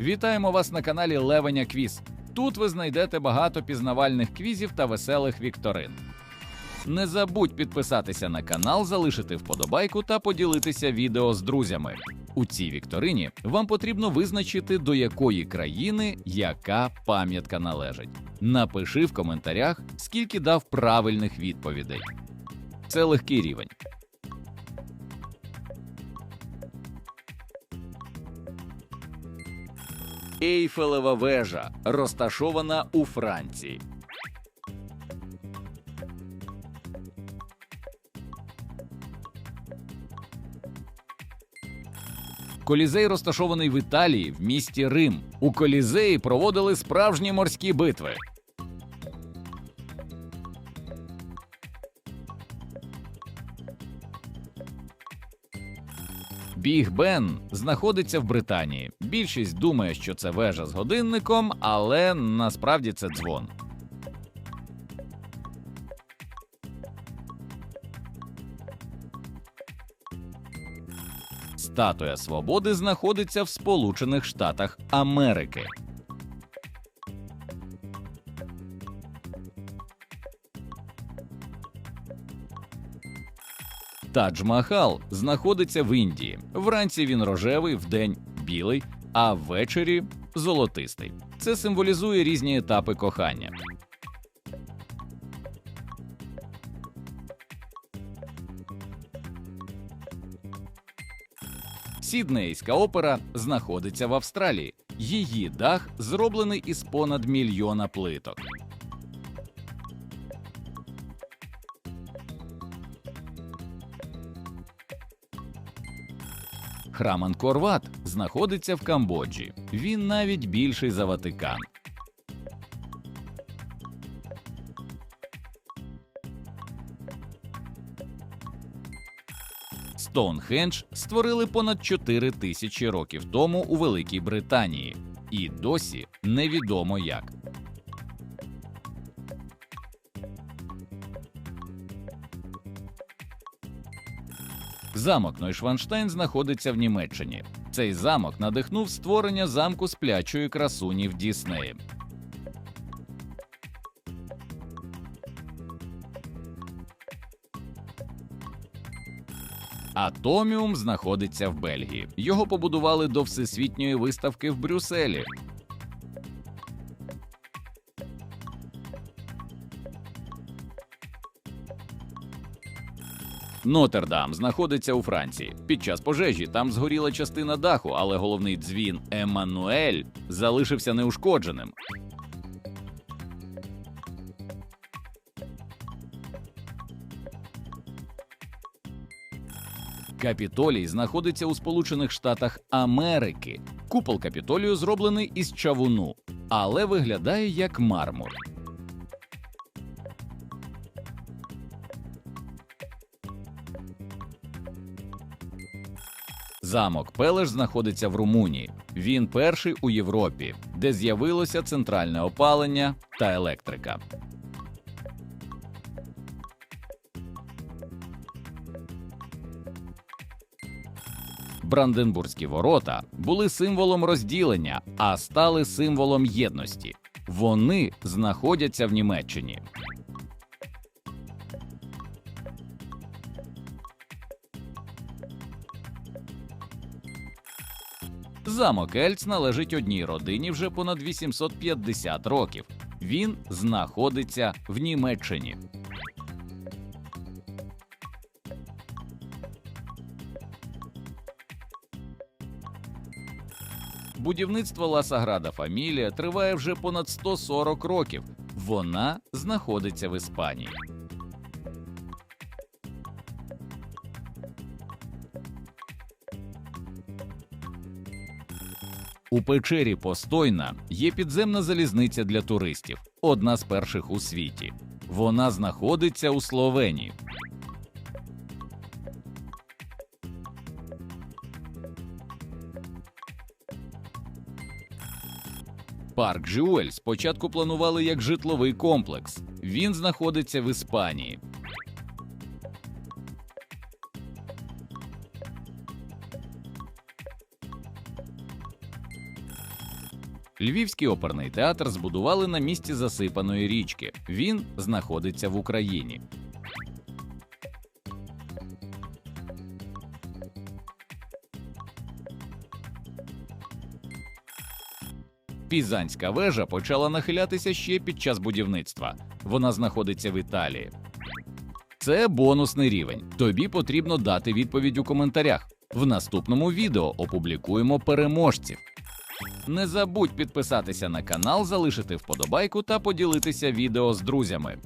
Вітаємо вас на каналі Левеня Квіз. Тут ви знайдете багато пізнавальних квізів та веселих вікторин. Не забудь підписатися на канал, залишити вподобайку та поділитися відео з друзями. У цій вікторині вам потрібно визначити, до якої країни яка пам'ятка належить. Напиши в коментарях, скільки дав правильних відповідей. Це легкий рівень. Ейфелева вежа розташована у Франції. Колізей розташований в Італії в місті Рим. У Колізеї проводили справжні морські битви. Біг Бен знаходиться в Британії. Більшість думає, що це вежа з годинником, але насправді це дзвон. Статуя свободи знаходиться в Сполучених Штатах Америки. Тадж Махал знаходиться в Індії. Вранці він рожевий, вдень білий, а ввечері золотистий. Це символізує різні етапи кохання. Сіднейська опера знаходиться в Австралії. Її дах зроблений із понад мільйона плиток. Храм Анкор-Ват знаходиться в Камбоджі. Він навіть більший за Ватикан. Стоунхендж створили понад 4 тисячі років тому у Великій Британії, і досі невідомо як. Замок Нойшванштайн знаходиться в Німеччині. Цей замок надихнув створення замку сплячої красуні в Діснеї. Атоміум знаходиться в Бельгії. Його побудували до всесвітньої виставки в Брюсселі. Нотердам знаходиться у Франції. Під час пожежі там згоріла частина даху, але головний дзвін Еммануель залишився неушкодженим. Капітолій знаходиться у Сполучених Штатах Америки. Купол капітолію зроблений із чавуну, але виглядає як мармур. Замок Пелеш знаходиться в Румунії. Він перший у Європі, де з'явилося центральне опалення та електрика. Бранденбурзькі ворота були символом розділення, а стали символом єдності. Вони знаходяться в Німеччині. Замок Ельц належить одній родині вже понад 850 років. Він знаходиться в Німеччині. Будівництво Ла Саграда Фамілія триває вже понад 140 років. Вона знаходиться в Іспанії. У печері Постойна є підземна залізниця для туристів, одна з перших у світі. Вона знаходиться у Словенії. Парк Жюель спочатку планували як житловий комплекс. Він знаходиться в Іспанії. Львівський оперний театр збудували на місці засипаної річки. Він знаходиться в Україні. Пізанська вежа почала нахилятися ще під час будівництва. Вона знаходиться в Італії. Це бонусний рівень. Тобі потрібно дати відповідь у коментарях. В наступному відео опублікуємо переможців. Не забудь підписатися на канал, залишити вподобайку та поділитися відео з друзями.